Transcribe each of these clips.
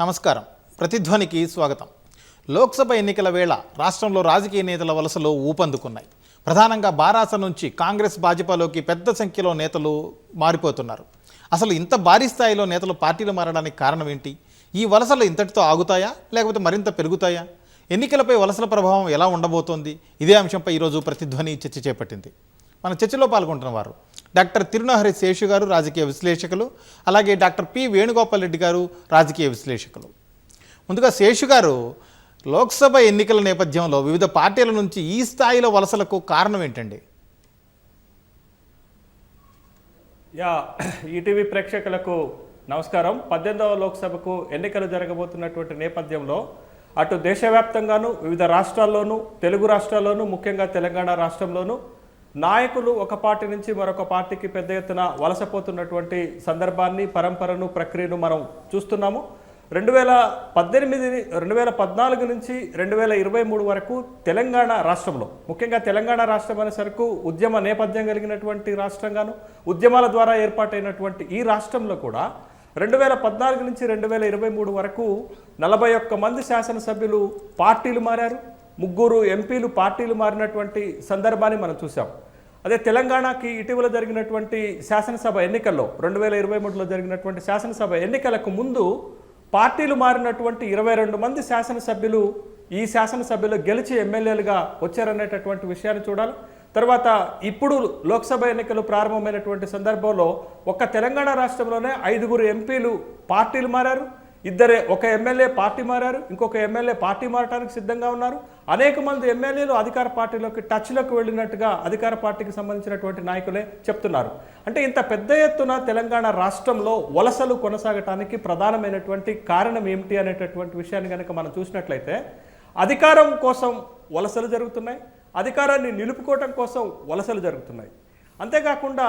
నమస్కారం. ప్రతిధ్వనికి స్వాగతం. లోక్సభ ఎన్నికల వేళ రాష్ట్రంలో రాజకీయ నేతల వలసలు ఊపందుకున్నాయి. ప్రధానంగా బారాస నుంచి కాంగ్రెస్ భాజపాలోకి పెద్ద సంఖ్యలో నేతలు మారిపోతున్నారు. అసలు ఇంత భారీ స్థాయిలో నేతలు పార్టీలు మారడానికి కారణం ఏంటి? ఈ వలసలు ఇంతటితో ఆగుతాయా? లేకపోతే మరింత పెరుగుతాయా? ఎన్నికలపై వలసల ప్రభావం ఎలా ఉండబోతోంది? ఇదే అంశంపై ఈరోజు ప్రతిధ్వని చర్చ చేపట్టింది. మన చర్చలో పాల్గొంటున్న వారు డాక్టర్ తిరునహరి శేషు గారు రాజకీయ విశ్లేషకులు అలాగే డాక్టర్ పి వేణుగోపాల్ రెడ్డి గారు రాజకీయ విశ్లేషకులు. ముందుగా శేషు గారు లోక్సభ ఎన్నికల నేపథ్యంలో వివిధ పార్టీల నుంచి ఈ స్థాయిలో వలసలకు కారణం ఏంటండి? యా ఈటీవీ ప్రేక్షకులకు నమస్కారం. పద్దెనిమిదవ లోక్సభకు ఎన్నికలు జరగబోతున్నటువంటి నేపథ్యంలో అటు దేశవ్యాప్తంగాను వివిధ రాష్ట్రాల్లోనూ తెలుగు రాష్ట్రాల్లోనూ ముఖ్యంగా తెలంగాణ రాష్ట్రంలోనూ నాయకులు ఒక పార్టీ నుంచి మరొక పార్టీకి పెద్ద ఎత్తున వలసపోతున్నటువంటి సందర్భాన్ని పరంపరను ప్రక్రియను మనం చూస్తున్నాము. రెండు వేల పద్దెనిమిది రెండు వేల పద్నాలుగు నుంచి రెండు వేల ఇరవై మూడు వరకు తెలంగాణ రాష్ట్రంలో ముఖ్యంగా తెలంగాణ రాష్ట్రం అనేసరికి ఉద్యమ నేపథ్యం కలిగినటువంటి రాష్ట్రంగాను ఉద్యమాల ద్వారా ఏర్పాటైనటువంటి ఈ రాష్ట్రంలో కూడా రెండు వేల పద్నాలుగు నుంచి రెండు వేల ఇరవై మూడు వరకు నలభై ఒక్క మంది శాసనసభ్యులు పార్టీలు మారారు. ముగ్గురు ఎంపీలు పార్టీలు మారినటువంటి సందర్భాన్ని మనం చూసాం అదే తెలంగాణకి ఇటీవల జరిగినటువంటి శాసనసభ ఎన్నికల్లో రెండు వేల ఇరవై మూడులో జరిగినటువంటి శాసనసభ ఎన్నికలకు ముందు పార్టీలు మారినటువంటి ఇరవై రెండు మంది శాసనసభ్యులు ఈ శాసనసభ్యులు గెలిచి ఎమ్మెల్యేలుగా వచ్చారనేటటువంటి విషయాన్ని చూడాలి. తర్వాత ఇప్పుడు లోక్సభ ఎన్నికలు ప్రారంభమైనటువంటి సందర్భంలో ఒక్క తెలంగాణ రాష్ట్రంలోనే ఐదుగురు ఎంపీలు పార్టీలు మారారు. ఇద్దరే ఒక ఎమ్మెల్యే పార్టీ మారారు ఇంకొక ఎమ్మెల్యే పార్టీ మారటానికి సిద్ధంగా ఉన్నారు. అనేక మంది ఎమ్మెల్యేలు అధికార పార్టీలోకి టచ్లోకి వెళ్ళినట్టుగా అధికార పార్టీకి సంబంధించినటువంటి నాయకులే చెప్తున్నారు. అంటే ఇంత పెద్ద ఎత్తున తెలంగాణ రాష్ట్రంలో వలసలు కొనసాగటానికి ప్రధానమైనటువంటి కారణం ఏమిటి అనేటటువంటి విషయాన్ని కనుక మనం చూసినట్లయితే అధికారం కోసం వలసలు జరుగుతున్నాయి అధికారాన్ని నిలుపుకోవటం కోసం వలసలు జరుగుతున్నాయి. అంతేకాకుండా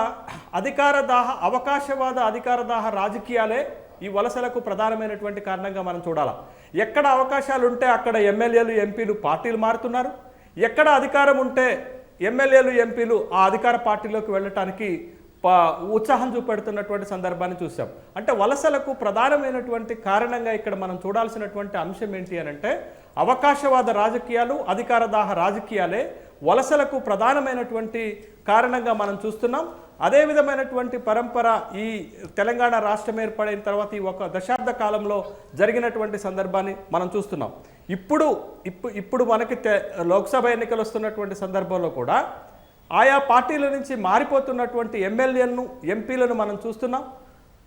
అధికార దాహ అవకాశవాద అధికార దాహ రాజకీయాలే ఈ వలసలకు ప్రధానమైనటువంటి కారణంగా మనం చూడాలా. ఎక్కడ అవకాశాలు ఉంటే అక్కడ ఎమ్మెల్యేలు ఎంపీలు పార్టీలు మారుతున్నారు. ఎక్కడ అధికారం ఉంటే ఎమ్మెల్యేలు ఎంపీలు ఆ అధికార పార్టీలోకి వెళ్ళటానికి ప- ఉత్సాహం చూపెడుతున్నటువంటి సందర్భాన్ని చూసాం అంటే వలసలకు ప్రధానమైనటువంటి కారణంగా ఇక్కడ మనం చూడాల్సినటువంటి అంశం ఏంటి అని అంటే అవకాశవాద రాజకీయాలు అధికార దాహ రాజకీయాలే వలసలకు ప్రధానమైనటువంటి కారణంగా మనం చూస్తున్నాం. అదే విధమైనటువంటి పరంపర ఈ తెలంగాణ రాష్ట్రం ఏర్పడిన తర్వాత ఈ ఒక దశాబ్ద కాలంలో జరిగినటువంటి సందర్భాన్ని మనం చూస్తున్నాం. ఇప్పుడు ఇప్పుడు ఇప్పుడు మనకి లోక్సభ ఎన్నికలు వస్తున్నటువంటి సందర్భంలో కూడా ఆయా పార్టీల నుంచి మారిపోతున్నటువంటి ఎమ్మెల్యేలను ఎంపీలను మనం చూస్తున్నాం.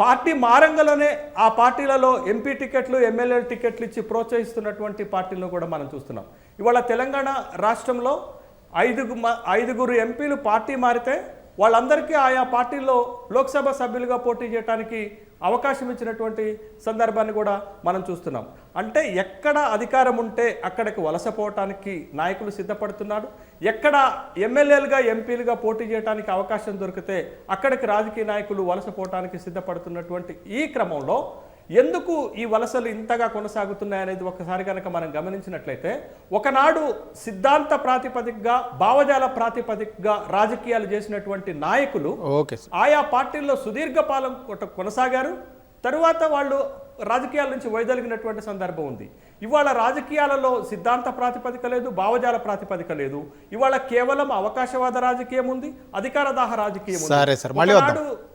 పార్టీ మారంగలోనే ఆ పార్టీలలో ఎంపీ టికెట్లు ఎమ్మెల్యే టికెట్లు ఇచ్చి ప్రోత్సహిస్తున్నటువంటి పార్టీలను కూడా మనం చూస్తున్నాం. ఇవాళ తెలంగాణ రాష్ట్రంలో ఐదుగు మ- ఐదుగురు ఎంపీలు పార్టీ మారితే వాళ్ళందరికీ ఆయా పార్టీల్లో లోక్సభ సభ్యులుగా పోటీ చేయడానికి అవకాశం ఇచ్చినటువంటి సందర్భాన్ని కూడా మనం చూస్తున్నాం. అంటే ఎక్కడ అధికారం ఉంటే అక్కడికి వలసపోవటానికి నాయకులు సిద్ధపడుతున్నారు. ఎక్కడ ఎమ్మెల్యేలుగా ఎంపీలుగా పోటీ చేయడానికి అవకాశం దొరికితే అక్కడికి రాజకీయ నాయకులు వలసపోవటానికి సిద్ధపడుతున్నటువంటి ఈ క్రమంలో ఎందుకు ఈ వలసలు ఇంతగా కొనసాగుతున్నాయనేది ఒకసారి కనుక మనం గమనించినట్లయితే ఒకనాడు సిద్ధాంత ప్రాతిపదికగా భావజాల ప్రాతిపదికగా రాజకీయాలు చేసినటువంటి నాయకులు ఆయా పార్టీల్లో సుదీర్ఘకాలం కొట- కొనసాగారు. తరువాత వాళ్ళు రాజకీయాల నుంచి వైదొలిగినటువంటి సందర్భం ఉంది. ఇవాళ రాజకీయాలలో సిద్ధాంత ప్రాతిపదిక లేదు భావజాల ప్రాతిపదిక లేదు. ఇవాళ కేవలం అవకాశవాద రాజకీయం ఉంది అధికార దాహ రాజకీయం ఉంది.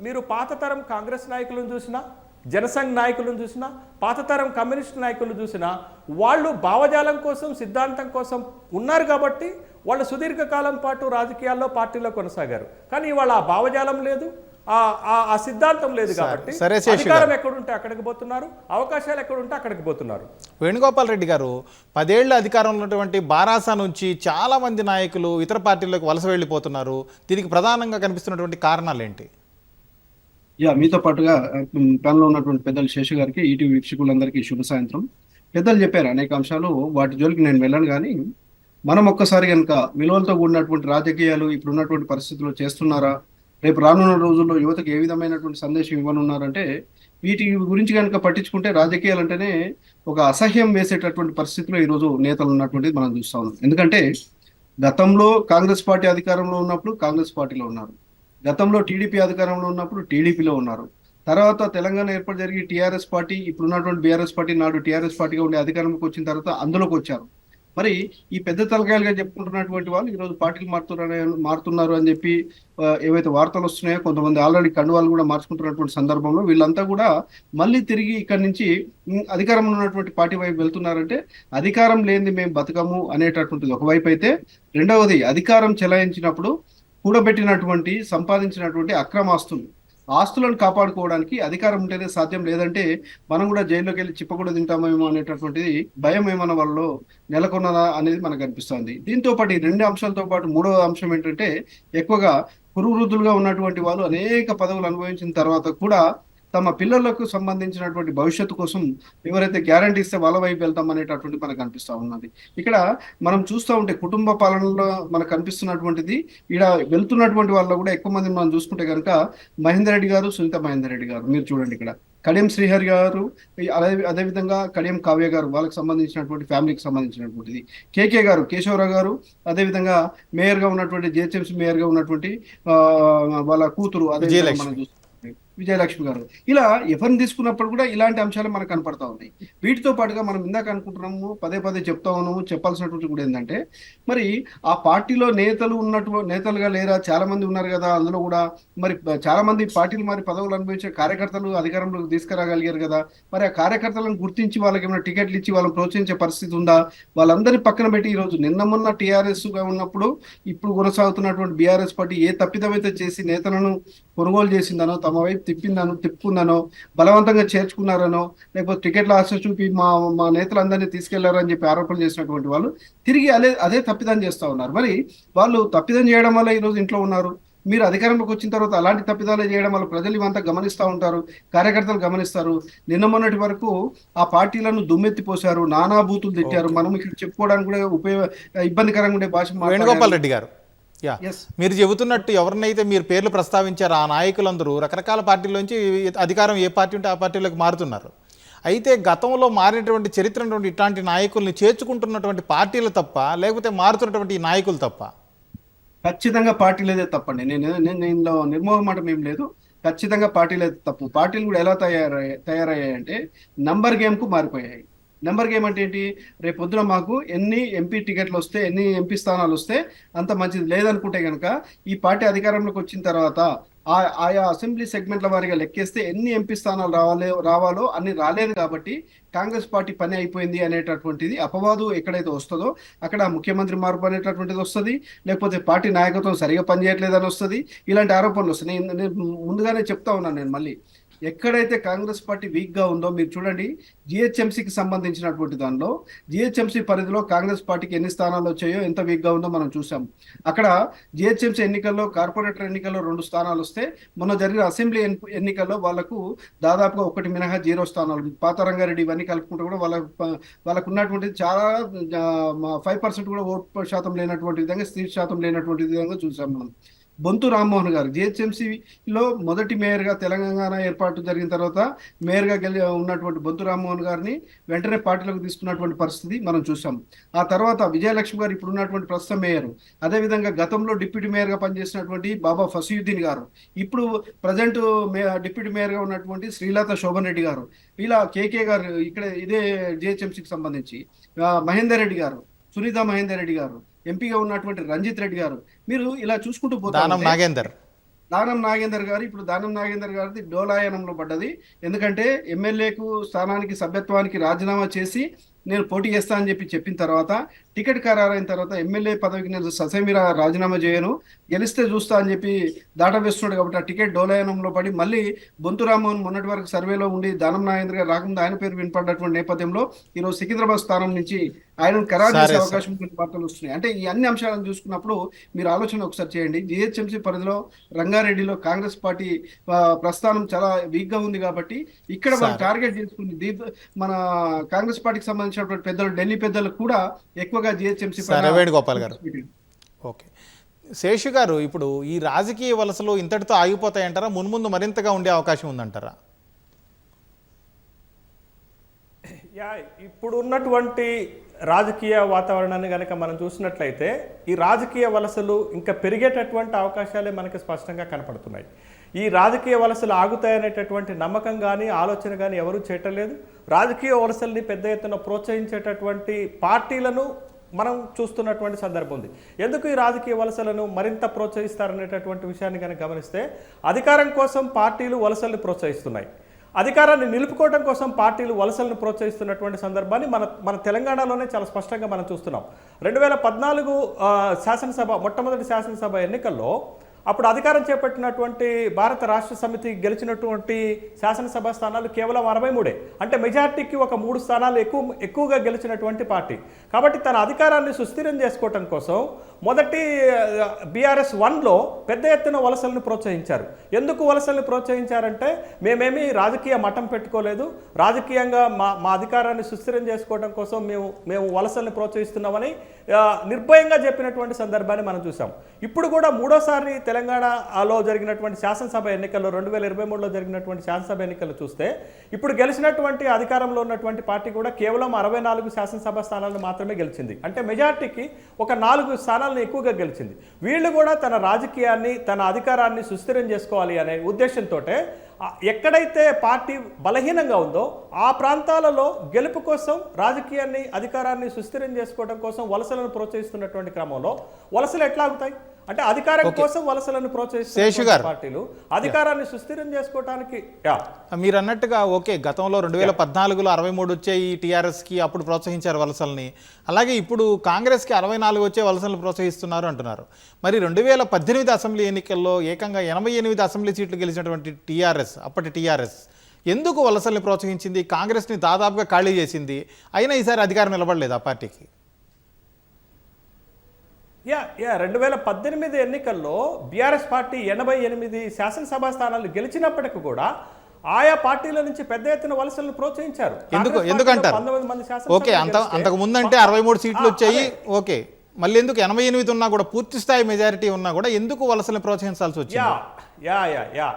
మీరు పాత తరం కాంగ్రెస్ నాయకులను చూసినా జనసంఘ్ నాయకులను చూసినా పాత తరం కమ్యూనిస్ట్ నాయకులను చూసినా వాళ్ళు భావజాలం కోసం సిద్ధాంతం కోసం ఉన్నారు కాబట్టి వాళ్ళు సుదీర్ఘకాలం పాటు రాజకీయాల్లో పార్టీలో కొనసాగారు. కానీ ఇవాళ ఆ భావజాలం లేదు ఆ సిద్ధాంతం లేదు కాబట్టి అధికారం ఎక్కడుంటే అక్కడికి పోతున్నారు అవకాశాలు ఎక్కడుంటే అక్కడికి పోతున్నారు. వేణుగోపాల్ రెడ్డి గారు పదేళ్ళ అధికారంలో ఉన్నటువంటి బారాస నుంచి చాలా మంది నాయకులు ఇతర పార్టీలకు వలస వెళ్ళిపోతున్నారు. దీనికి ప్రధానంగా కనిపిస్తున్నటువంటి కారణాలు ఏంటి యా మీతో పాటుగా ప్యానల్లో ఉన్నటువంటి పెద్దలు శేషు గారికి ఈటీవీ వీక్షకులందరికీ శుభ సాయంత్రం. పెద్దలు చెప్పారు అనేక అంశాలు వాటి జోలికి నేను వెళ్ళను కానీ మనం ఒక్కసారి కనుక విలువలతో కూడినటువంటి రాజకీయాలు ఇప్పుడు ఉన్నటువంటి పరిస్థితుల్లో చేస్తున్నారా? రేపు రానున్న రోజుల్లో యువతకు ఏ విధమైనటువంటి సందేశం ఇవ్వనున్నారంటే వీటి గురించి కనుక పట్టించుకుంటే రాజకీయాలు అంటేనే ఒక అసహ్యం వేసేటటువంటి పరిస్థితిలో ఈరోజు నేతలు ఉన్నటువంటిది మనం చూస్తా ఉన్నాం. ఎందుకంటే గతంలో కాంగ్రెస్ పార్టీ అధికారంలో ఉన్నప్పుడు కాంగ్రెస్ పార్టీలో ఉన్నారు. గతంలో టీడీపీ అధికారంలో ఉన్నప్పుడు టీడీపీలో ఉన్నారు. తర్వాత తెలంగాణ ఏర్పాటు జరిగి టీఆర్ఎస్ పార్టీ ఇప్పుడు ఉన్నటువంటి బీఆర్ఎస్ పార్టీ నాడు టీఆర్ఎస్ పార్టీగా ఉండే అధికారంలోకి వచ్చిన తర్వాత అందులోకి వచ్చారు. మరి ఈ పెద్ద తలకాయలుగా చెప్పుకుంటున్నటువంటి వాళ్ళు ఈరోజు పార్టీలు మారుతున్నారు మారుతున్నారు అని చెప్పి ఏవైతే వార్తలు వస్తున్నాయో కొంతమంది ఆల్రెడీ కండువాలు కూడా మార్చుకుంటున్నటువంటి సందర్భంలో వీళ్ళంతా కూడా మళ్ళీ తిరిగి ఇక్కడి నుంచి అధికారంలో ఉన్నటువంటి పార్టీ వైపు వెళ్తున్నారంటే అధికారం లేనిది మేము బతకము అనేటటువంటిది. ఒకవైపు అయితే రెండవది అధికారం చెలాయించినప్పుడు కూడబెట్టినటువంటి సంపాదించినటువంటి అక్రమాస్తులు ఆస్తులను కాపాడుకోవడానికి అధికారం ఉంటేనే సాధ్యం. లేదంటే మనం కూడా జైల్లోకి వెళ్ళి చిప్పకూడ తింటామేమో అనేటటువంటిది భయం ఏమన్నా వాళ్ళలో నెలకొన్నదా అనేది మనకు అనిపిస్తుంది. దీంతో పాటు ఈ రెండు అంశాలతో పాటు మూడవ అంశం ఏంటంటే ఎక్కువగా కురువృద్ధులుగా ఉన్నటువంటి వాళ్ళు అనేక పదవులు అనుభవించిన తర్వాత కూడా తమ పిల్లలకు సంబంధించినటువంటి భవిష్యత్తు కోసం ఎవరైతే గ్యారంటీ ఇస్తే వాళ్ళ వైపు వెళ్తాం అనేటటువంటి మనకు అనిపిస్తా ఉన్నది. ఇక్కడ మనం చూస్తూ ఉంటే కుటుంబ పాలనలో మనకు కనిపిస్తున్నటువంటిది ఇక్కడ వెళ్తున్నటువంటి వాళ్ళు కూడా ఎక్కువ మంది మనం చూసుకుంటే కనుక మహేందర్ రెడ్డి గారు సునీత మహేందర్ రెడ్డి గారు. మీరు చూడండి ఇక్కడ. కడియం శ్రీహరి గారు అదే అదేవిధంగా కడియం కావ్య గారు వాళ్ళకి సంబంధించినటువంటి ఫ్యామిలీకి సంబంధించినటువంటిది. కేకే గారు కేశవరావు గారు అదేవిధంగా మేయర్గా ఉన్నటువంటి జిహెచ్ఎంసీ మేయర్గా ఉన్నటువంటి వాళ్ళ కూతురు అదే. మనం చూస్తున్నాం విజయలక్ష్మి గారు. ఇలా ఎవరిని తీసుకున్నప్పుడు కూడా ఇలాంటి అంశాలు మనకు కనపడతా ఉన్నాయి. వీటితో పాటుగా మనం ఇందాక అనుకుంటున్నాము పదే పదే చెప్తా ఉన్నాము చెప్పాల్సినటువంటి కూడా ఏంటంటే మరి ఆ పార్టీలో నేతలు ఉన్నట్టు నేతలుగా లేరా చాలా మంది ఉన్నారు కదా అందులో కూడా మరి చాలా మంది పార్టీలు మరి పదవులు అనుభవించే కార్యకర్తలు అధికారంలోకి తీసుకురాగలిగారు కదా మరి ఆ కార్యకర్తలను గుర్తించి వాళ్ళకి ఏమైనా టికెట్లు ఇచ్చి వాళ్ళని ప్రోత్సహించే పరిస్థితి ఉందా? వాళ్ళందరినీ పక్కన పెట్టి ఈ రోజు నిన్న మొన్న టీఆర్ఎస్గా ఉన్నప్పుడు ఇప్పుడు కొనసాగుతున్నటువంటి బీఆర్ఎస్ పార్టీ ఏ తప్పిదమైతే చేసి నేతలను కొనుగోలు చేసిందనో తమ వైపు తిప్పిందనో తిప్పుకుందనో బలవంతంగా చేర్చుకున్నారనో లేకపోతే టికెట్ల ఆశ చూపి మా మా నేతలందరినీ తీసుకెళ్ళారని చెప్పి ఆరోపణలు చేసినటువంటి వాళ్ళు తిరిగి అదే అదే తప్పిదం చేస్తా ఉన్నారు. మరి వాళ్ళు తప్పిదం చేయడం వల్ల ఈ రోజు ఇంట్లో ఉన్నారు. మీరు అధికారంలోకి వచ్చిన తర్వాత అలాంటి తప్పిదాలు చేయడం వల్ల ప్రజలు ఇవంతా గమనిస్తూ ఉంటారు కార్యకర్తలు గమనిస్తారు. నిన్న మొన్నటి వరకు ఆ పార్టీలను దుమ్మెత్తిపోశారు నానా బూతులు తిట్టారు. మనం ఇక్కడ చెప్పుకోవడానికి కూడా ఉపయోగ ఇబ్బందికరంగా ఉండే భాష వేణుగోపాల్ రెడ్డి గారు యా. మీరు చెబుతున్నట్టు ఎవరినైతే మీరు పేర్లు ప్రస్తావించారో ఆ నాయకులందరూ రకరకాల పార్టీల్లోంచి అధికారం ఏ పార్టీ ఉంటే ఆ పార్టీలోకి మారుతున్నారు. అయితే గతంలో మారినటువంటి చరిత్ర ఇట్లాంటి నాయకుల్ని చేర్చుకుంటున్నటువంటి పార్టీలు తప్ప లేకపోతే మారుతున్నటువంటి నాయకులు తప్ప? ఖచ్చితంగా పార్టీలేదే తప్పండి. నేను నేను నిర్మోహమాటం ఏం లేదు. ఖచ్చితంగా పార్టీలేదు తప్పు. పార్టీలు కూడా ఎలా తయారయ్యాయి తయారయ్యాయంటే నంబర్ గేమ్కు మారిపోయాయి. నెంబర్ గేమ్ అంటే ఏంటి? రేపు పొద్దున మాకు ఎన్ని ఎంపీ టికెట్లు వస్తే ఎన్ని ఎంపీ స్థానాలు వస్తే అంత మంచిది. లేదనుకుంటే కనుక ఈ పార్టీ అధికారంలోకి వచ్చిన తర్వాత ఆ ఆయా అసెంబ్లీ సెగ్మెంట్ల వారిగా లెక్కేస్తే ఎన్ని ఎంపీ స్థానాలు రావాలో రావాలో అన్ని రాలేదు కాబట్టి కాంగ్రెస్ పార్టీ పని అయిపోయింది అనేటటువంటిది అపవాదు ఎక్కడైతే వస్తుందో అక్కడ ముఖ్యమంత్రి మార్పు అనేటటువంటిది వస్తుంది. లేకపోతే పార్టీ నాయకత్వం సరిగా పనిచేయట్లేదని వస్తుంది. ఇలాంటి ఆరోపణలు వస్తాయి నేను ముందుగానే చెప్తా ఉన్నాను నేను మళ్ళీ. ఎక్కడైతే కాంగ్రెస్ పార్టీ వీక్గా ఉందో మీరు చూడండి జిహెచ్ఎంసీకి సంబంధించినటువంటి దానిలో జిహెచ్ఎంసీ పరిధిలో కాంగ్రెస్ పార్టీకి ఎన్ని స్థానాలు వచ్చాయో ఎంత వీక్గా ఉందో మనం చూసాం అక్కడ జిహెచ్ఎంసీ ఎన్నికల్లో కార్పొరేటర్ ఎన్నికల్లో రెండు స్థానాలు వస్తే మొన్న జరిగిన అసెంబ్లీ ఎన్నికల్లో వాళ్ళకు దాదాపుగా ఒకటి మినహా జీరో స్థానాలు. పాత రంగారెడ్డి ఇవన్నీ కలుపుకుంటే కూడా వాళ్ళ వాళ్ళకు ఉన్నటువంటి చాలా ఫైవ్ పర్సెంట్ కూడా ఓట్ శాతం లేనటువంటి విధంగా స్థితి శాతం లేనటువంటి విధంగా చూసాం మనం. బొంతు రామ్మోహన్ గారు జిహెచ్ఎంసీలో మొదటి మేయర్గా తెలంగాణ ఏర్పాటు జరిగిన తర్వాత మేయర్గా గెలి ఉన్నటువంటి బొంతు రామ్మోహన్ గారిని వెంటనే పార్టీలోకి తీసుకున్నటువంటి పరిస్థితి మనం చూసాం. ఆ తర్వాత విజయలక్ష్మి గారు ఇప్పుడు ఉన్నటువంటి ప్రస్తుత మేయర్. అదేవిధంగా గతంలో డిప్యూటీ మేయర్గా పనిచేసినటువంటి బాబా ఫసీయుద్దీన్ గారు. ఇప్పుడు ప్రజెంట్ మే డిప్యూటీ మేయర్గా ఉన్నటువంటి శ్రీలత శోభన్ రెడ్డి గారు. ఇలా కేకే గారు ఇక్కడ ఇదే జిహెచ్ఎంసీకి సంబంధించి మహేందర్ రెడ్డి గారు సునీత మహేందర్ రెడ్డి గారు ఎంపీగా ఉన్నటువంటి రంజిత్ రెడ్డి గారు. మీరు ఇలా చూసుకుంటూ పోతా దానం ఉంటే నాగేందర్. దానం నాగేందర్ గారు ఇప్పుడు దానం నాగేందర్ గారిది డోలాయనంలో పడ్డది. ఎందుకంటే ఎమ్మెల్యేకు స్థానానికి సభ్యత్వానికి రాజీనామా చేసి నేను పోటీ చేస్తా అని చెప్పి చెప్పిన తర్వాత టికెట్ ఖరారైన తర్వాత ఎమ్మెల్యే పదవికి నేను ససేమిరా రాజీనామా చేయను గెలిస్తే చూస్తా అని చెప్పి దాట వేస్తున్నాడు కాబట్టి ఆ టికెట్ డోలయనంలో పడి మళ్ళీ బొంతు రామ్మోహన్ మొన్నటి వరకు సర్వేలో ఉండి దానం నాగేంద్ర గారు రాకుండా ఆయన పేరు వినపడ్డటువంటి నేపథ్యంలో ఈరోజు సికింద్రాబాద్ స్థానం నుంచి ఆయనను ఖరారు చేసే. అవకాశం కొన్ని వార్తలు వస్తున్నాయి అంటే ఈ అన్ని అంశాలను చూసుకున్నప్పుడు మీరు ఆలోచన ఒకసారి చేయండి జిహెచ్ఎంసీ పరిధిలో రంగారెడ్డిలో కాంగ్రెస్ పార్టీ ప్రస్థానం చాలా వీక్గా ఉంది కాబట్టి ఇక్కడ మనం. టార్గెట్ చేసుకుంది దీప్ మన కాంగ్రెస్ పార్టీకి సంబంధించినటువంటి పెద్దలు ఢిల్లీ పెద్దలు కూడా ఎక్కువగా జిహెచ్ఎంసీ సరే వేణుగోపాల్ గారు. ఓకే. శేషు గారు ఇప్పుడు ఈ రాజకీయ వలసలు ఇంతటితో ఆగిపోతాయంటారా? మున్ముందు మరింతగా ఉండే అవకాశం ఉందంటారా? యా ఇప్పుడు ఉన్నటువంటి రాజకీయ వాతావరణాన్ని కనుక మనం చూసినట్లయితే ఈ రాజకీయ వలసలు ఇంకా పెరిగేటటువంటి అవకాశాలే మనకి స్పష్టంగా కనపడుతున్నాయి. ఈ రాజకీయ వలసలు ఆగుతాయనేటటువంటి నమ్మకం కానీ ఆలోచన కానీ ఎవరూ చేయటలేదు రాజకీయ వలసల్ని పెద్ద ఎత్తున ప్రోత్సహించేటటువంటి పార్టీలను మనం చూస్తున్నటువంటి సందర్భం ఉంది. ఎందుకు ఈ రాజకీయ వలసలను మరింత ప్రోత్సహిస్తారనేటటువంటి విషయాన్ని కనుక గమనిస్తే అధికారం కోసం పార్టీలు వలసల్ని ప్రోత్సహిస్తున్నాయి. అధికారాన్ని నిలుపుకోవడం కోసం పార్టీలు వలసలను ప్రోత్సహిస్తున్నటువంటి సందర్భాన్ని మన మన తెలంగాణలోనే చాలా స్పష్టంగా మనం చూస్తున్నాం. రెండు వేల పద్నాలుగు శాసనసభ మొట్టమొదటి శాసనసభ ఎన్నికల్లో అప్పుడు అధికారం చేపట్టినటువంటి భారత రాష్ట్ర సమితి గెలిచినటువంటి శాసనసభ స్థానాలు కేవలం అరవై మూడే. అంటే మెజార్టీకి ఒక మూడు స్థానాలు ఎక్కువ ఎక్కువగా గెలిచినటువంటి పార్టీ. కాబట్టి తన అధికారాన్ని సుస్థిరం చేసుకోవటం కోసం మొదటి బీఆర్ఎస్ వన్లో పెద్ద ఎత్తున వలసలను ప్రోత్సహించారు. ఎందుకు వలసలను ప్రోత్సహించారంటే మేమేమి రాజకీయ మఠం పెట్టుకోలేదు. రాజకీయంగా మా మా అధికారాన్ని సుస్థిరం చేసుకోవడం కోసం మేము మేము వలసల్ని ప్రోత్సహిస్తున్నామని నిర్భయంగా చెప్పినటువంటి సందర్భాన్ని మనం చూసాం. ఇప్పుడు కూడా మూడోసారి తెలంగాణలో జరిగినటువంటి శాసనసభ ఎన్నికల్లో రెండు వేల ఇరవై మూడులో జరిగినటువంటి శాసనసభ ఎన్నికలు చూస్తే ఇప్పుడు గెలిచినటువంటి అధికారంలో ఉన్నటువంటి పార్టీ కూడా కేవలం అరవై నాలుగు శాసనసభ స్థానాలను మాత్రమే గెలిచింది. అంటే మెజార్టీకి ఒక నాలుగు స్థానాలను ఎక్కువగా గెలిచింది. వీళ్ళు కూడా తన రాజకీయాన్ని తన అధికారాన్ని సుస్థిరం చేసుకోవాలి అనే ఉద్దేశంతో ఎక్కడైతే పార్టీ బలహీనంగా ఉందో ఆ ప్రాంతాలలో గెలుపు కోసం రాజకీయాన్ని అధికారాన్ని సుస్థిరం చేసుకోవడం కోసం వలసలను ప్రోత్సహిస్తున్నటువంటి క్రమంలో వలసలు ఎట్లాగుతాయి అంటే అధికారం కోసం వలసలను గారు. పార్టీలు అధికారాన్ని సుస్థిరం చేసుకోవడానికి మీరు అన్నట్టుగా ఓకే గతంలో రెండు వేల పద్నాలుగులో అరవై మూడు వచ్చాయి టీఆర్ఎస్కి అప్పుడు ప్రోత్సహించారు వలసల్ని. అలాగే ఇప్పుడు కాంగ్రెస్కి అరవై నాలుగు వచ్చే వలసలను ప్రోత్సహిస్తున్నారు అంటున్నారు. మరి రెండు వేల పద్దెనిమిది అసెంబ్లీ ఎన్నికల్లో ఏకంగా ఎనభై ఎనిమిది అసెంబ్లీ సీట్లు గెలిచినటువంటి టీఆర్ఎస్ అప్పటి టీఆర్ఎస్ ఎందుకు వలసల్ని ప్రోత్సహించింది? కాంగ్రెస్ని దాదాపుగా ఖాళీ చేసింది. అయినా ఈసారి అధికారం నిలబడలేదు ఆ పార్టీకి? యా యా రెండు వేల పద్దెనిమిది ఎన్నికల్లో బీఆర్ఎస్ పార్టీ ఎనభై ఎనిమిది శాసనసభ స్థానాలు గెలిచినప్పటికీ కూడా ఆయా పార్టీల నుంచి పెద్ద ఎత్తున వలసలను ప్రోత్సహించారు. ఎందుకు ఎందుకంటారు? పార్టీలో 19 మంది శాసనసభ్యులు ఓకే అంత అంతకు ముందంటే అరవై మూడు సీట్లు వచ్చాయి. ఓకే. మళ్ళీ ఎందుకు ఎనభై ఎనిమిది ఉన్నా కూడా పూర్తి స్థాయి మెజారిటీ ఉన్నా కూడా ఎందుకు వలసల్ని ప్రోత్సహించాల్సి వచ్చింది? Yeah yeah yeah yeah.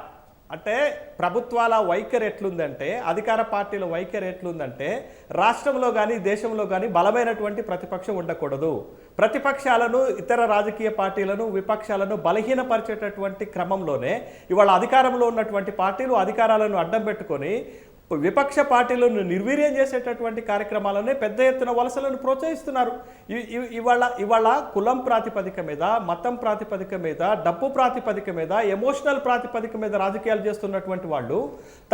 అంటే ప్రభుత్వాల వైఖరి ఎట్లుందంటే అధికార పార్టీల వైఖరి ఎట్లుందంటే రాష్ట్రంలో కానీ దేశంలో కానీ బలమైనటువంటి ప్రతిపక్షం ఉండకూడదు. ప్రతిపక్షాలను ఇతర రాజకీయ పార్టీలను విపక్షాలను బలహీనపరిచేటటువంటి క్రమంలోనే ఇవాళ అధికారంలో ఉన్నటువంటి పార్టీలు అధికారాలను అడ్డం పెట్టుకొని విపక్ష పార్టీలను నిర్వీర్యం చేసేటటువంటి కార్యక్రమాలనే పెద్ద ఎత్తున వలసలను ప్రోత్సహిస్తున్నారు. ఇవాళ ఇవాళ కులం ప్రాతిపదిక మీద మతం ప్రాతిపదిక మీద డబ్బు ప్రాతిపదిక మీద ఎమోషనల్ ప్రాతిపదిక మీద రాజకీయాలు చేస్తున్నటువంటి వాళ్ళు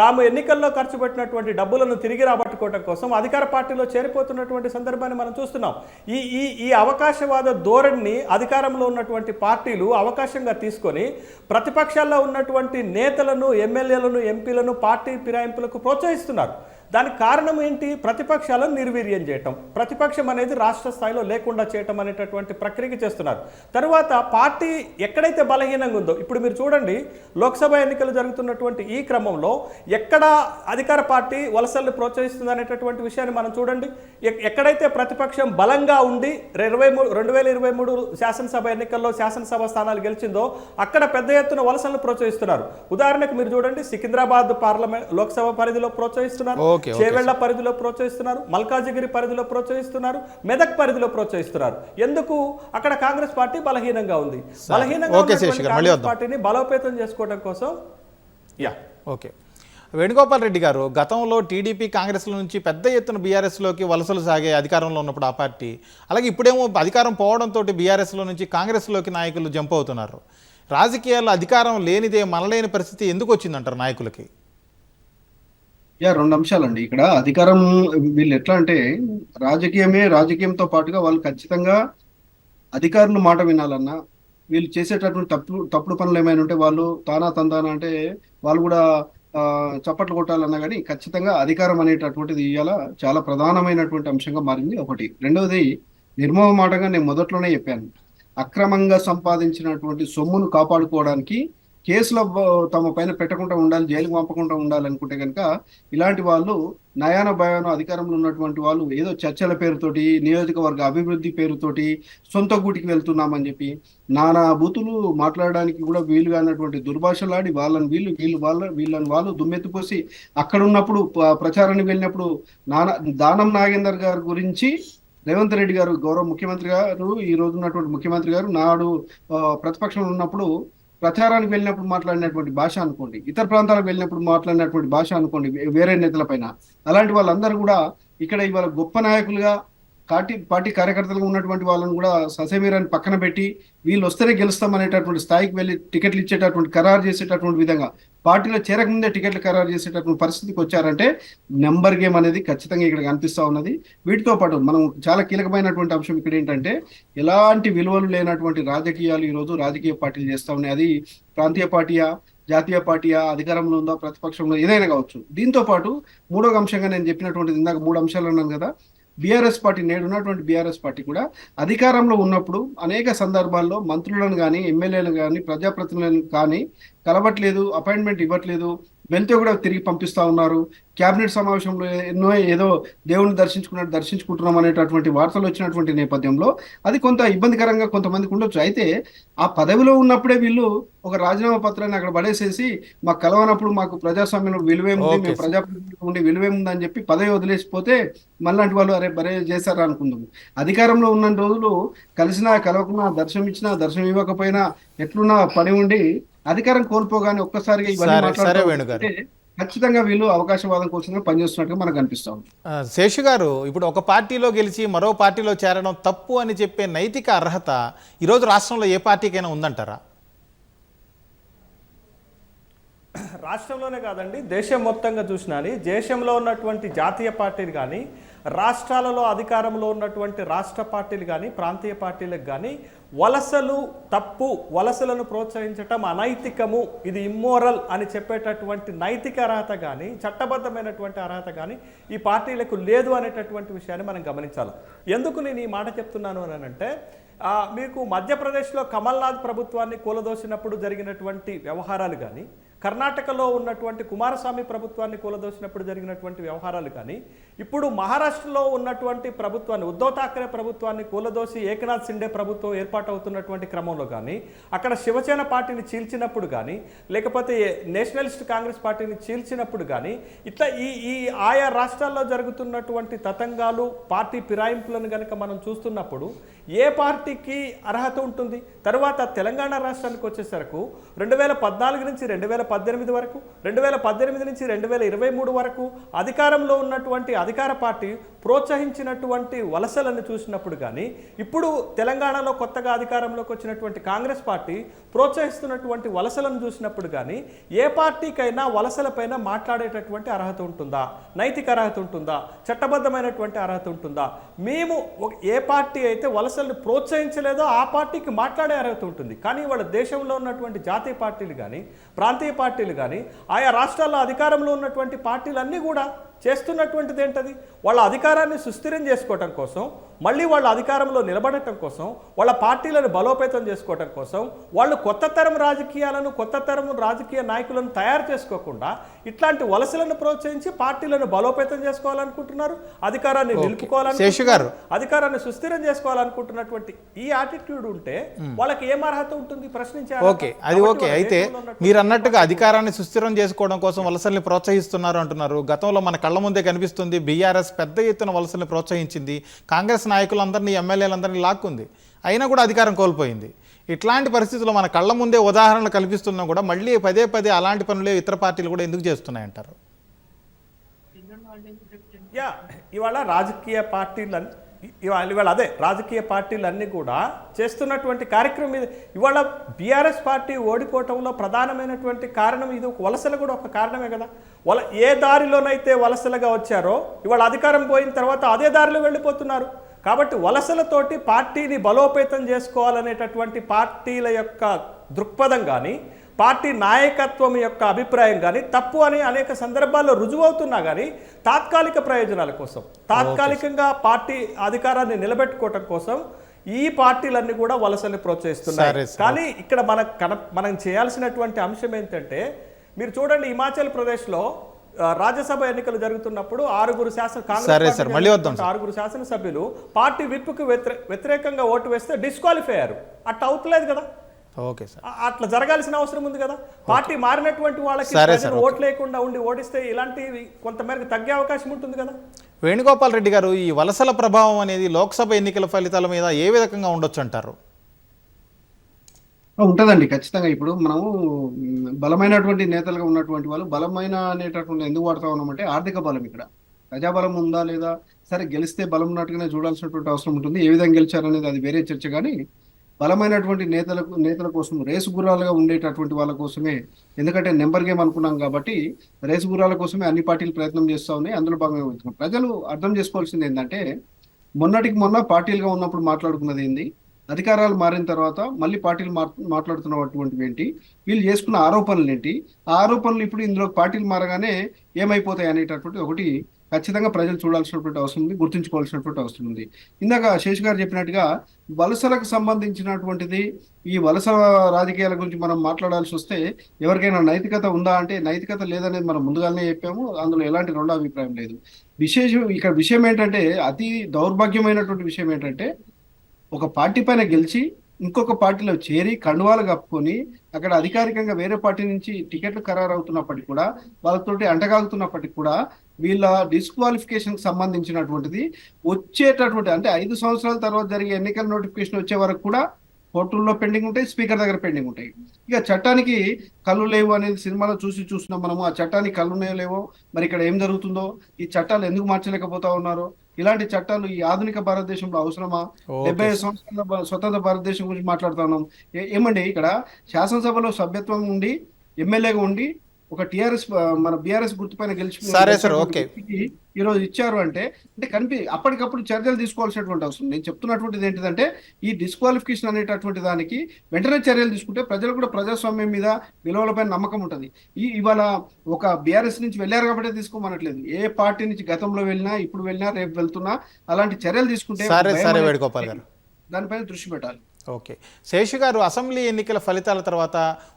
తాము ఎన్నికల్లో ఖర్చు పెట్టినటువంటి డబ్బులను తిరిగి రాబట్టుకోవడం కోసం అధికార పార్టీలో చేరిపోతున్నటువంటి సందర్భాన్ని మనం చూస్తున్నాం. ఈ ఈ ఈ అవకాశవాద ధోరణిని అధికారంలో ఉన్నటువంటి పార్టీలు అవకాశంగా తీసుకొని ప్రతిపక్షాల్లో ఉన్నటువంటి నేతలను ఎమ్మెల్యేలను ఎంపీలను పార్టీ ఫిరాయింపులకు ప్రోత్సహిస్తున్నారు. దానికి కారణం ఏంటి? ప్రతిపక్షాలను నిర్వీర్యం చేయటం. ప్రతిపక్షం అనేది రాష్ట్ర స్థాయిలో లేకుండా చేయటం అనేటటువంటి ప్రక్రియకి చేస్తున్నారు. తరువాత పార్టీ ఎక్కడైతే బలహీనంగా ఉందో ఇప్పుడు మీరు చూడండి లోక్సభ ఎన్నికలు జరుగుతున్నటువంటి ఈ క్రమంలో ఎక్కడ అధికార పార్టీ వలసల్ని ప్రోత్సహిస్తుంది అనేటటువంటి విషయాన్ని మనం చూడండి. ఎక్- ఎక్కడైతే ప్రతిపక్షం బలంగా ఉండి ఇరవై మూడు రెండు వేల ఇరవై మూడు శాసనసభ ఎన్నికల్లో శాసనసభ స్థానాలు గెలిచిందో అక్కడ పెద్ద ఎత్తున వలసలను ప్రోత్సహిస్తున్నారు. ఉదాహరణకు మీరు చూడండి సికింద్రాబాద్ పార్లమెంట్ లోక్సభ పరిధిలో ప్రోత్సహిస్తున్నారు. చేవెళ్ళ పరిధిలో ప్రోత్సహిస్తున్నారు మల్కాజిగిరి పరిధిలో ప్రోత్సహిస్తున్నారు మెదక్ పరిధిలో ప్రోత్సహిస్తున్నారు. ఎందుకు? అక్కడ కాంగ్రెస్ పార్టీ బలహీనంగా ఉంది. బలహీనంగా కాంగ్రెస్. పార్టీని బలోపేతం చేసుకోవడం కోసం యా. ఓకే. వేణుగోపాల్ రెడ్డి గారు గతంలో టీడీపీ కాంగ్రెస్ల నుంచి పెద్ద ఎత్తున బీఆర్ఎస్లోకి వలసలు సాగే అధికారంలో ఉన్నప్పుడు ఆ పార్టీ అలాగే ఇప్పుడేమో అధికారం పోవడంతో బీఆర్ఎస్లో నుంచి కాంగ్రెస్లోకి నాయకులు జంప్ అవుతున్నారు. రాజకీయాల్లో అధికారం లేనిదే మనలేని పరిస్థితి ఎందుకు వచ్చిందంటారు నాయకులకి? యా రెండు అంశాలండి. ఇక్కడ అధికారం వీళ్ళు ఎట్లా అంటే రాజకీయమే రాజకీయంతో పాటుగా వాళ్ళు ఖచ్చితంగా అధికారులు మాట వినాలన్నా వీళ్ళు చేసేటటువంటి తప్పుడు తప్పుడు పనులు ఏమైనా ఉంటే వాళ్ళు తానా తందానా అంటే వాళ్ళు కూడా చప్పట్లు కొట్టాలన్నా కానీ ఖచ్చితంగా అధికారం అనేటటువంటిది ఇవాళ చాలా ప్రధానమైనటువంటి అంశంగా మారింది ఒకటి. రెండవది నిర్మోహమాటంగా నేను మొదట్లోనే చెప్పాను. అక్రమంగా సంపాదించినటువంటి సొమ్మును కాపాడుకోవడానికి కేసులో తమ పైన పెట్టకుండా ఉండాలి జైలుకు పంపకుండా ఉండాలనుకుంటే కనుక ఇలాంటి వాళ్ళు నయాన భయాన అధికారంలో ఉన్నటువంటి వాళ్ళు ఏదో చర్చల పేరుతోటి నియోజకవర్గ అభివృద్ధి పేరుతోటి సొంత గూటికి వెళ్తున్నామని చెప్పి నానా బూతులు మాట్లాడడానికి కూడా వీలుగా అన్నటువంటి దుర్భాషలాడి వాళ్ళని వీళ్ళు వీళ్ళు వాళ్ళ వీళ్ళని వాళ్ళు దుమ్మెత్తిపోసి అక్కడ ఉన్నప్పుడు ప్రచారానికి వెళ్ళినప్పుడు నానా దానం నాగేందర్ గారి గురించి రేవంత్ రెడ్డి గారు గౌరవ ముఖ్యమంత్రి గారు ఈ రోజు ఉన్నటువంటి ముఖ్యమంత్రి గారు నాడు ప్రతిపక్షంలో ఉన్నప్పుడు ప్రచారానికి వెళ్ళినప్పుడు మాట్లాడినటువంటి భాష అనుకోండి ఇతర ప్రాంతాలకు వెళ్ళినప్పుడు మాట్లాడినటువంటి భాష అనుకోండి వేరే నేతలపైన అలాంటి వాళ్ళందరూ కూడా ఇక్కడ ఇవాళ గొప్ప నాయకులుగా పార్టీ పార్టీ కార్యకర్తలుగా ఉన్నటువంటి వాళ్ళని కూడా ససేమీరాన్ని పక్కన పెట్టి వీళ్ళు వస్తేనే గెలుస్తాం అనేటటువంటి స్థాయికి వెళ్ళి టికెట్లు ఇచ్చేటటువంటి ఖరారు చేసేటటువంటి విధంగా పార్టీలో చేరకముందే టికెట్లు ఖరారు చేసేటటువంటి పరిస్థితికి వచ్చారంటే నెంబర్ గేమ్ అనేది ఖచ్చితంగా ఇక్కడ కనిపిస్తూ ఉన్నది. వీటితో పాటు మనం చాలా కీలకమైనటువంటి అంశం ఇక్కడ ఏంటంటే ఎలాంటి విలువలు లేనటువంటి రాజకీయాలు ఈరోజు రాజకీయ పార్టీలు చేస్తూ ఉన్నాయి. అది ప్రాంతీయ పార్టీయా జాతీయ పార్టీయా అధికారంలో ఉందా ప్రతిపక్షంలో ఏదైనా కావచ్చు. దీంతో పాటు మూడో అంశంగా నేను చెప్పినటువంటిది ఇందాక మూడు అంశాలు ఉన్నాను కదా. బీఆర్ఎస్ పార్టీ నేడు ఉన్నటువంటి బీఆర్ఎస్ పార్టీ కూడా అధికారంలో ఉన్నప్పుడు అనేక సందర్భాల్లో మంత్రులను కానీ ఎమ్మెల్యేలను కానీ ప్రజాప్రతినిధులను కానీ కలవట్లేదు అపాయింట్మెంట్ ఇవ్వట్లేదు వెళ్తే కూడా తిరిగి పంపిస్తా ఉన్నారు. కేబినెట్ సమావేశంలో ఎన్నో ఏదో దేవుని దర్శించుకున్నట్టు దర్శించుకుంటున్నాం అనేటటువంటి వార్తలు వచ్చినటువంటి నేపథ్యంలో అది కొంత ఇబ్బందికరంగా కొంతమందికి ఉండొచ్చు. అయితే ఆ పదవిలో ఉన్నప్పుడే వీళ్ళు ఒక రాజీనామా పత్రాన్ని అక్కడ పడేసేసి మాకు కలవనప్పుడు మాకు ప్రజాస్వామ్యంలో విలువేముంది మేము. ప్రజాప్రతినిధులు ఉండి విలువేముంది అని చెప్పి పదవి వదిలేసిపోతే మళ్ళాంటి వాళ్ళు అరే బరే చేశారా అనుకుందాము అధికారంలో ఉన్న రోజులు కలిసినా కలవకున్నా దర్శనం ఇచ్చినా దర్శనం ఇవ్వకపోయినా ఎట్లున్నా పని ఉండి అధికారం కోల్పోగానే ఒక్కసారిగా ఇవన్నీ ఖచ్చితంగా వీళ్ళు అవకాశవాదం కోసమే పనిచేస్తున్నట్టుగా మనకు అనిపిస్తా ఉంది. ఆ, శేషు గారు ఇప్పుడు ఒక పార్టీలో గెలిచి మరో పార్టీలో చేరడం తప్పు అని చెప్పే నైతిక అర్హత ఈరోజు రాష్ట్రంలో ఏ పార్టీకైనా ఉందంటారా? రాష్ట్రంలోనే కాదండి దేశం మొత్తంగా చూసినా దేశంలో ఉన్నటువంటి జాతీయ పార్టీలు కానీ రాష్ట్రాలలో అధికారంలో ఉన్నటువంటి రాష్ట్ర పార్టీలు కానీ ప్రాంతీయ పార్టీలకు కానీ వలసలు తప్పు వలసలను ప్రోత్సహించటం అనైతికము ఇది ఇమ్మోరల్ అని చెప్పేటటువంటి నైతిక అర్హత కానీ చట్టబద్ధమైనటువంటి అర్హత కానీ ఈ పార్టీలకు లేదు అనేటటువంటి విషయాన్ని మనం గమనించాలి. ఎందుకు నేను ఈ మాట చెప్తున్నాను అని అంటే మీకు మధ్యప్రదేశ్లో కమల్నాథ్ ప్రభుత్వాన్ని కూలదోసినప్పుడు జరిగినటువంటి వ్యవహారాలు కానీ కర్ణాటకలో ఉన్నటువంటి కుమారస్వామి ప్రభుత్వాన్ని కూలదోసినప్పుడు జరిగినటువంటి వ్యవహారాలు కానీ ఇప్పుడు మహారాష్ట్రలో ఉన్నటువంటి ప్రభుత్వాన్ని ఉద్ధవ్ ఠాక్రే ప్రభుత్వాన్ని కూలదోసి ఏకనాథ్ సిండే ప్రభుత్వం ఏర్పాటవుతున్నటువంటి క్రమంలో కానీ అక్కడ శివసేన పార్టీని చీల్చినప్పుడు కానీ లేకపోతే నేషనలిస్ట్ కాంగ్రెస్ పార్టీని చీల్చినప్పుడు కానీ ఇట్లా ఈ ఈ ఆయా రాష్ట్రాల్లో జరుగుతున్నటువంటి తతంగాలు పార్టీ ఫిరాయింపులను కనుక మనం చూస్తున్నప్పుడు ఏ పార్టీకి అర్హత ఉంటుంది? తర్వాత తెలంగాణ రాష్ట్రానికి వచ్చేసరకు రెండు వేల పద్నాలుగు నుంచి రెండు వేల పద్దెనిమిది వరకు రెండు వేల పద్దెనిమిది నుంచి రెండు వేల ఇరవై మూడు వరకు అధికారంలో ఉన్నటువంటి అధికార పార్టీ ప్రోత్సహించినటువంటి వలసలను చూసినప్పుడు కానీ ఇప్పుడు తెలంగాణలో కొత్తగా అధికారంలోకి వచ్చినటువంటి కాంగ్రెస్ పార్టీ ప్రోత్సహిస్తున్నటువంటి వలసలను చూసినప్పుడు కానీ ఏ పార్టీకైనా వలసలపైన మాట్లాడేటటువంటి అర్హత ఉంటుందా? నైతిక అర్హత ఉంటుందా? చట్టబద్ధమైనటువంటి అర్హత ఉంటుందా? మేము ఏ పార్టీ అయితే వలసలను ప్రోత్సహించలేదో ఆ పార్టీకి మాట్లాడే అర్హత ఉంటుంది. కానీ వాళ్ళ దేశంలో ఉన్నటువంటి జాతీయ పార్టీలు కానీ ప్రాంతీయ పార్టీలు కానీ ఆయా రాష్ట్రాల్లో అధికారంలో ఉన్నటువంటి పార్టీలన్నీ కూడా చేస్తున్నటువంటిది ఏంటది? వాళ్ళ అధికారాన్ని సుస్థిరం చేసుకోవటం కోసం మళ్ళీ వాళ్ళ అధికారంలో నిలబడటం కోసం వాళ్ళ పార్టీలను బలోపేతం చేసుకోవటం కోసం వాళ్ళు కొత్త తరం రాజకీయాలను కొత్త తరం రాజకీయ నాయకులను తయారు చేసుకోకుండా ఇట్లాంటి వలసలను ప్రోత్సహించి పార్టీలను బలోపేతం చేసుకోవాలనుకుంటున్నారు అధికారాన్ని గారు. అధికారాన్ని సుస్థిరం చేసుకోవాలనుకుంటున్నటువంటి ఈ యాటిట్యూడ్ ఉంటే వాళ్ళకి ఏం అర్హత ఉంటుంది ప్రశ్నించే అర్హత? ఓకే. అది ఓకే. అయితే మీరు అన్నట్టుగా అధికారాన్ని సుస్థిరం చేసుకోవడం కోసం వలసల్ని ప్రోత్సహిస్తున్నారు అంటున్నారు. గతంలో మన కళ్ళ ముందే కనిపిస్తుంది బీఆర్ఎస్ పెద్ద ఎత్తున వలసల్ని ప్రోత్సహించింది కాంగ్రెస్ నాయకులందరినీ ఎమ్మెల్యేలందరినీ లాక్కుంది. అయినా కూడా అధికారం కోల్పోయింది. ఇట్లాంటి పరిస్థితుల్లో మన కళ్ళ ముందే ఉదాహరణలు కల్పిస్తున్నా కూడా మళ్ళీ పదే పదే అలాంటి పనులే ఇతర పార్టీలు కూడా ఎందుకు చేస్తున్నాయంటారు? యా ఇవాళ రాజకీయ పార్టీలు ఇవాళ ఇవాళ అదే రాజకీయ పార్టీలు అన్నీ కూడా చేస్తున్నటువంటి కార్యక్రమం ఇది. ఇవాళ బీఆర్ఎస్ పార్టీ ఓడిపోవటంలో ప్రధానమైనటువంటి కారణం ఇది. ఒక వలసలు కూడా ఒక కారణమే కదా. వల ఏ దారిలోనైతే వలసలుగా వచ్చారో ఇవాళ అధికారం పోయిన తర్వాత అదే దారిలో వెళ్ళిపోతున్నారు. కాబట్టి వలసలతోటి పార్టీని బలోపేతం చేసుకోవాలనేటటువంటి పార్టీల యొక్క దృక్పథం కానీ పార్టీ నాయకత్వం యొక్క అభిప్రాయం కానీ తప్పు అని అనేక సందర్భాల్లో రుజువవుతున్నా కానీ తాత్కాలిక ప్రయోజనాల కోసం తాత్కాలికంగా పార్టీ అధికారాన్ని నిలబెట్టుకోవటం కోసం ఈ పార్టీలన్నీ కూడా వలసల్ని సరే, ప్రోత్సహిస్తున్నాయి. కానీ ఇక్కడ మన మనం చేయాల్సినటువంటి అంశం ఏంటంటే మీరు చూడండి హిమాచల్ ప్రదేశ్లో రాజ్యసభ ఎన్నికలు జరుగుతున్నప్పుడు ఆరుగురు శాసన కాంగ్రెస్ ఆరుగురు శాసనసభ్యులు పార్టీ విప్పుకు వ్యతిరే వ్యతిరేకంగా ఓటు వేస్తే డిస్క్వాలిఫై అయ్యారు. అట్లా అవుతలేదు కదా. Okay sir. అట్లా జరగాల్సిన అవసరం ఉంది కదా. పార్టీ మారినటువంటి వాళ్ళకి ఓటు లేకుండా ఉండి ఓడిస్తే ఇలాంటివి కొంతమేరకు తగ్గే అవకాశం ఉంటుంది కదా. వేణుగోపాల్ రెడ్డి గారు ఈ వలసల ప్రభావం అనేది లోక్సభ ఎన్నికల ఫలితాల మీద ఏ విధంగా ఉండొచ్చు అంటారు? ఉంటుందండి ఖచ్చితంగా. ఇప్పుడు మనము బలమైనటువంటి నేతలుగా ఉన్నటువంటి వాళ్ళు బలమైన అనేటటువంటి ఎందుకు వాడుతా ఉన్నామంటే ఆర్థిక బలం ఇక్కడ. ప్రజాబలం ఉందా లేదా? సరే గెలిస్తే బలం ఉన్నట్టుగానే చూడాల్సినటువంటి అవసరం ఉంటుంది. ఏ విధంగా గెలిచారనేది అది వేరే చర్చ. కానీ బలమైనటువంటి నేతలకు నేతల కోసం రేసు గుర్రాలుగా ఉండేటటువంటి వాళ్ళ కోసమే ఎందుకంటే నెంబర్ గేమ్ అనుకున్నాం కాబట్టి రేసు గుర్రాల కోసమే అన్ని పార్టీలు ప్రయత్నం చేస్తా ఉన్నాయి. అందులో భాగంగా వెళ్తున్నాం. ప్రజలు అర్థం చేసుకోవాల్సింది ఏంటంటే మొన్నటికి మొన్న పార్టీలుగా ఉన్నప్పుడు మాట్లాడుకున్నది ఏంది? అధికారాలు మారిన తర్వాత మళ్ళీ పార్టీలు మాట్లాడుతున్న మాట్లాడుతున్నటువంటివి ఏంటి వీళ్ళు చేసుకున్న ఆరోపణలు ఏంటి? ఆ ఆరోపణలు ఇప్పుడు ఇందులో పార్టీలు మారగానే ఏమైపోతాయి అనేటటువంటి ఒకటి ఖచ్చితంగా ప్రజలు చూడాల్సినటువంటి అవసరం ఉంది గుర్తుంచుకోవాల్సినటువంటి అవసరం ఉంది. ఇందాక శేష్ గారు చెప్పినట్టుగా వలసలకు సంబంధించినటువంటిది ఈ వలస రాజకీయాల గురించి మనం మాట్లాడాల్సి వస్తే ఎవరికైనా నైతికత ఉందా అంటే నైతికత లేదనేది మనం ముందుగానే చెప్పాము అందులో ఎలాంటి రెండో అభిప్రాయం లేదు. విశేషం ఇక్కడ విషయం ఏంటంటే అతి దౌర్భాగ్యమైనటువంటి విషయం ఏంటంటే ఒక పార్టీ పైన గెలిచి ఇంకొక పార్టీలో చేరి కండువాలు కప్పుకొని అక్కడ అధికారికంగా వేరే పార్టీ నుంచి టికెట్లు ఖరారు అవుతున్నప్పటికీ కూడా వాళ్ళతోటి అంటగాగుతున్నప్పటికీ కూడా వీళ్ళ డిస్క్వాలిఫికేషన్ సంబంధించినటువంటిది వచ్చేటటువంటి అంటే ఐదు సంవత్సరాల తర్వాత జరిగే ఎన్నికల నోటిఫికేషన్ వచ్చే వరకు కూడా కోర్టుల్లో పెండింగ్ ఉంటాయి స్పీకర్ దగ్గర పెండింగ్ ఉంటాయి. ఇక చట్టానికి కళ్ళు లేవు అనేది సినిమాలో చూసి చూస్తున్నాం మనము. ఆ చట్టానికి కళ్ళు ఉన్నాయో లేవో. మరి ఇక్కడ ఏం జరుగుతుందో? ఈ చట్టాలు ఎందుకు మార్చలేకపోతా ఉన్నారో? ఇలాంటి చట్టాలు ఈ ఆధునిక భారతదేశంలో అవసరమా? డెబ్బై సంవత్సరాల స్వతంత్ర భారతదేశం గురించి మాట్లాడుతున్నాం. ఏమండి ఇక్కడ? శాసనసభలో సభ్యత్వం ఉండి ఎమ్మెల్యేగా ఉండి ఒక టిఆర్ఎస్ మన బీఆర్ఎస్ గుర్తుపైన గెలిచి. ఈ రోజు ఇచ్చారు అంటే అంటే కనిపి అప్పటికప్పుడు చర్యలు తీసుకోవాల్సినటువంటి అవసరం నేను చెప్తున్నటువంటిది ఏంటిదంటే ఈ డిస్క్వాలిఫికేషన్ అనేటటువంటి దానికి వెంటనే చర్యలు తీసుకుంటే ప్రజలు కూడా ప్రజాస్వామ్యం మీద విలువలపైన నమ్మకం ఉంటుంది. ఈ ఇవాళ ఒక బీఆర్ఎస్ నుంచి వెళ్ళారు కాబట్టి తీసుకోమనట్లేదు. ఏ పార్టీ నుంచి గతంలో వెళ్ళినా ఇప్పుడు వెళ్ళినా రేపు వెళ్తున్నా అలాంటి చర్యలు తీసుకుంటే దానిపైన దృష్టి పెట్టాలి. ఓకే. శేషు గారు అసెంబ్లీ ఎన్నికల ఫలితాల తర్వాత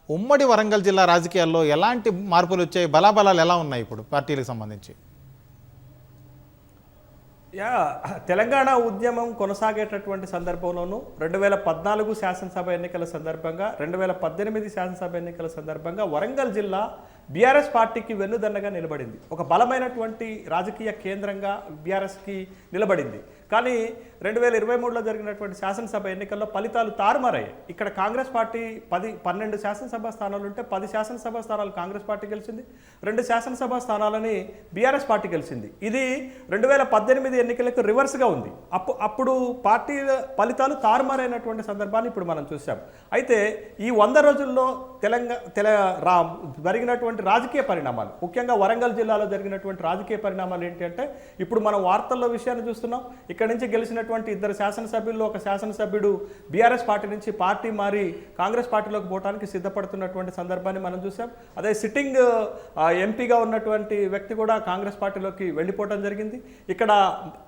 ఉమ్మడి వరంగల్ జిల్లా రాజకీయాల్లో ఎలాంటి మార్పులు వచ్చాయి? బలాబలాలు ఎలా ఉన్నాయి ఇప్పుడు పార్టీలకు సంబంధించి? యా తెలంగాణ ఉద్యమం కొనసాగేటటువంటి సందర్భంలోనూ రెండు వేల పద్నాలుగు శాసనసభ ఎన్నికల సందర్భంగా రెండు వేల పద్దెనిమిది శాసనసభ ఎన్నికల సందర్భంగా వరంగల్ జిల్లా బీఆర్ఎస్ పార్టీకి వెన్నుదన్నగా నిలబడింది. ఒక బలమైనటువంటి రాజకీయ కేంద్రంగా బీఆర్ఎస్కి నిలబడింది. కానీ రెండు వేల ఇరవై మూడులో జరిగినటువంటి శాసనసభ ఎన్నికల్లో ఫలితాలు తారుమారయ్యాయి. ఇక్కడ కాంగ్రెస్ పార్టీ పది పన్నెండు శాసనసభ స్థానాలు ఉంటే పది శాసనసభ స్థానాలు కాంగ్రెస్ పార్టీ గెలిచింది. రెండు శాసనసభ స్థానాలని బీఆర్ఎస్ పార్టీ గెలిచింది. ఇది రెండు వేల పద్దెనిమిది ఎన్నికలకు రివర్స్గా ఉంది. అప్పు అప్పుడు పార్టీ ఫలితాలు తారుమారైనటువంటి సందర్భాన్ని ఇప్పుడు మనం చూసాం అయితే ఈ వంద రోజుల్లో తెలంగాణ తెల రా జరిగినటువంటి రాజకీయ పరిణామాలు ముఖ్యంగా వరంగల్ జిల్లాలో జరిగినటువంటి రాజకీయ పరిణామాలు ఏంటి అంటే ఇప్పుడు మనం వార్తల్లో విషయాన్ని చూస్తున్నాం. ఇక్కడ నుంచి గెలిచినటువంటి ఇద్దరు శాసనసభ్యుల్లో ఒక శాసనసభ్యుడు బీఆర్ఎస్ పార్టీ నుంచి పార్టీ మారి కాంగ్రెస్ పార్టీలోకి పోవడానికి సిద్ధపడుతున్నటువంటి సందర్భాన్ని మనం చూసాం అదే సిట్టింగ్ ఎంపీగా ఉన్నటువంటి వ్యక్తి కూడా కాంగ్రెస్ పార్టీలోకి వెళ్ళిపోవడం జరిగింది. ఇక్కడ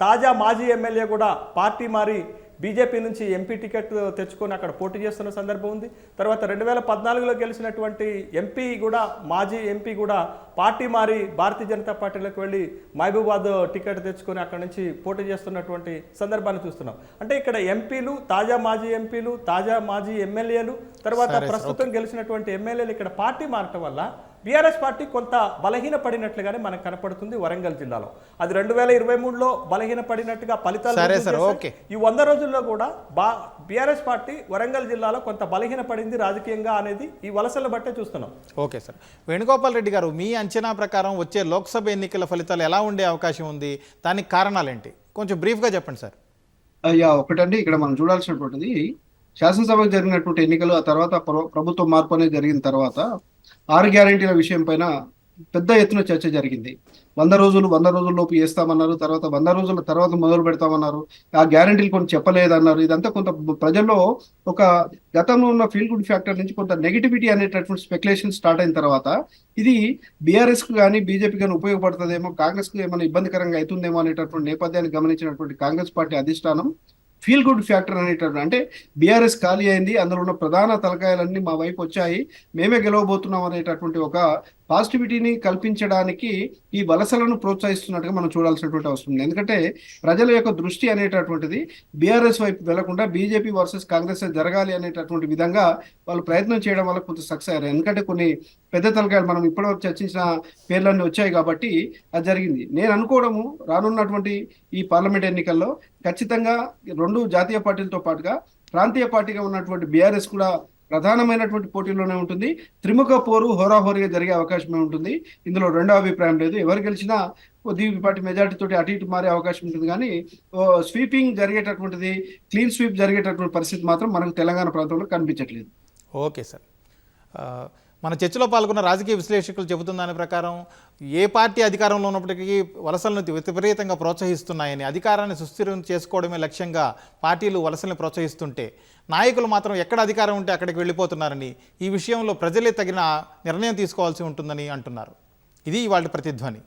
తాజా మాజీ ఎమ్మెల్యే కూడా పార్టీ మారి బీజేపీ నుంచి ఎంపీ టికెట్ తెచ్చుకొని అక్కడ పోటీ చేస్తున్న సందర్భం ఉంది. తర్వాత రెండు వేల పద్నాలుగులో గెలిచినటువంటి ఎంపీ కూడా మాజీ ఎంపీ కూడా పార్టీ మారి భారతీయ జనతా పార్టీలోకి వెళ్ళి మహబూబాద్ టికెట్ తెచ్చుకొని అక్కడ నుంచి పోటీ చేస్తున్నటువంటి సందర్భాన్ని చూస్తున్నాం. అంటే ఇక్కడ ఎంపీలు తాజా మాజీ ఎంపీలు తాజా మాజీ ఎమ్మెల్యేలు తర్వాత ప్రస్తుతం గెలిచినటువంటి ఎమ్మెల్యేలు ఇక్కడ పార్టీ మారటం వల్ల బీఆర్ఎస్ పార్టీ కొంత బలహీన పడినట్లుగానే మనకు కనపడుతుంది వరంగల్ జిల్లాలో. అది రెండు వేల ఇరవై మూడులో బలహీన పడినట్టుగా ఫలితాలు. ఓకే. ఈ వంద రోజుల్లో కూడా బా బీఆర్ఎస్ పార్టీ వరంగల్ జిల్లాలో కొంత బలహీన పడింది రాజకీయంగా అనేది ఈ వలసలను బట్టే చూస్తున్నాం. Okay sir. వేణుగోపాల్ రెడ్డి గారు మీ అంచనా ప్రకారం వచ్చే లోక్సభ ఎన్నికల ఫలితాలు ఎలా ఉండే అవకాశం ఉంది? దానికి కారణాలేంటి? కొంచెం బ్రీఫ్గా చెప్పండి సార్. అయ్యా ఒకటండి. ఇక్కడ మనం చూడాల్సినటువంటిది శాసనసభకు జరిగినటువంటి ఎన్నికలు ఆ తర్వాత ప్ర- ప్రభుత్వ మార్పు అనేది జరిగిన తర్వాత ఆరు గ్యారంటీల విషయం పైన పెద్ద ఎత్తున చర్చ జరిగింది. వంద రోజులు వంద రోజుల లోపు తర్వాత వంద రోజుల తర్వాత మొదలు పెడతామన్నారు. ఆ గ్యారంటీలు కొన్ని చెప్పలేదన్నారు. ఇదంతా కొంత ప్రజల్లో ఒక గతంలో ఉన్న ఫీల్ గుడ్ ఫ్యాక్టర్ నుంచి కొంత నెగిటివిటీ అనేటటువంటి స్పెక్యులేషన్ స్టార్ట్ అయిన తర్వాత ఇది బీఆర్ఎస్కు కానీ బీజేపీ కానీ ఉపయోగపడుతుందేమో కాంగ్రెస్కు ఏమైనా ఇబ్బందికరంగా అవుతుందేమో అనేటటువంటి నేపథ్యాన్ని గమనించినటువంటి కాంగ్రెస్ పార్టీ అధిష్టానం ఫీల్ గుడ్ ఫ్యాక్టర్ అనేటటువంటి అంటే బీఆర్ఎస్ ఖాళీ అయింది అందులో ఉన్న ప్రధాన తలకాయలన్నీ మా వైపు వచ్చాయి మేమే గెలవబోతున్నాం అనేటటువంటి ఒక పాజిటివిటీని కల్పించడానికి ఈ వలసలను ప్రోత్సహిస్తున్నట్టుగా మనం చూడాల్సినటువంటి అవసరం ఉంది. ఎందుకంటే ప్రజల యొక్క దృష్టి అనేటటువంటిది బీఆర్ఎస్ వైపు వెళ్ళకుండా బీజేపీ వర్సెస్ కాంగ్రెస్ జరగాలి అనేటటువంటి విధంగా వాళ్ళు ప్రయత్నం చేయడం వల్ల కొంత సక్సెస్ అయ్యారు. ఎందుకంటే కొన్ని పెద్ద తలకాయలు మనం ఇప్పటివరకు చర్చించిన పేర్లన్నీ వచ్చాయి కాబట్టి అది జరిగింది. నేను అనుకోవడము రానున్నటువంటి ఈ పార్లమెంట్ ఎన్నికల్లో ఖచ్చితంగా రెండు జాతీయ పార్టీలతో పాటుగా ప్రాంతీయ పార్టీగా ఉన్నటువంటి బీఆర్ఎస్ కూడా ప్రధానమైనటువంటి పోటీలోనే ఉంటుంది. త్రిముఖ పోరు హోరాహోరీగా జరిగే అవకాశమే ఉంటుంది. ఇందులో రెండో అభిప్రాయం లేదు. ఎవరు గెలిచినా కొద్దిపాటి మెజార్టీ తోటి అటు ఇటు మారే అవకాశం ఉంటుంది కానీ స్వీపింగ్ జరిగేటటువంటిది క్లీన్ స్వీప్ జరిగేటటువంటి పరిస్థితి మాత్రం మనకు తెలంగాణ ప్రాంతంలో కనిపించట్లేదు. Okay sir. మన చర్చలో పాల్గొన్న రాజకీయ విశ్లేషకులు చెబుతున్న దాని ప్రకారం ఏ పార్టీ అధికారంలో ఉన్నప్పటికీ వలసలను విపరీతంగా ప్రోత్సహిస్తున్నాయని అధికారాన్ని సుస్థిరం చేసుకోవడమే లక్ష్యంగా పార్టీలు వలసల్ని ప్రోత్సహిస్తుంటే నాయకులు మాత్రం ఎక్కడ అధికారం ఉంటే అక్కడికి వెళ్ళిపోతున్నారని ఈ విషయంలో ప్రజలే తగిన నిర్ణయం తీసుకోవాల్సి ఉంటుందని అంటున్నారు. ఇది ఇవాళ ప్రతిధ్వని.